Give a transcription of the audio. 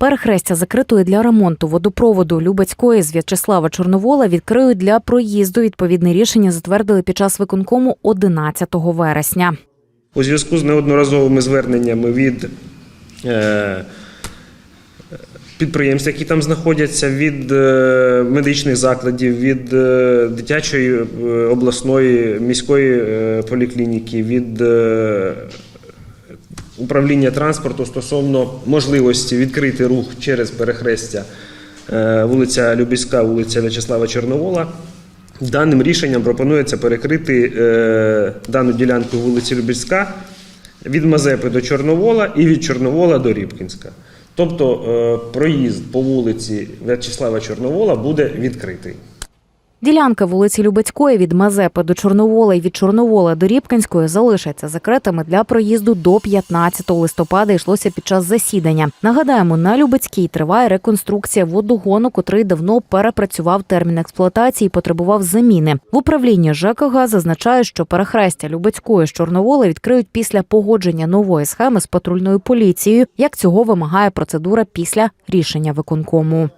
Перехрестя закритої для ремонту водопроводу Любецької з В'ячеслава Чорновола відкриють для проїзду. Відповідне рішення затвердили під час виконкому 11 вересня. У зв'язку з неодноразовими зверненнями від е, підприємств, які там знаходяться, від е, медичних закладів, від е, дитячої обласної міської поліклініки, від управління транспорту стосовно можливості відкрити рух через перехрестя е, вулиця Любіська, вулиця В'ячеслава Чорновола. Даним рішенням пропонується перекрити е, дану ділянку вулиці Любіська від Мазепи до Чорновола і від Чорновола до Рібкінська. Тобто е, проїзд по вулиці В'ячеслава Чорновола буде відкритий. Ділянка вулиці Любецької від Мазепи до Чорновола і від Чорновола до Рібкінської залишаться закритими для проїзду до 15 листопада. Йшлося під час засідання. Нагадаємо, на Любецькій триває реконструкція водогону, котрий давно перепрацював термін експлуатації, і потребував заміни. В управлінні ЖКГ зазначає, що перехрестя Любецької з Чорновола відкриють після погодження нової схеми з патрульною поліцією, як цього вимагає процедура після рішення виконкому.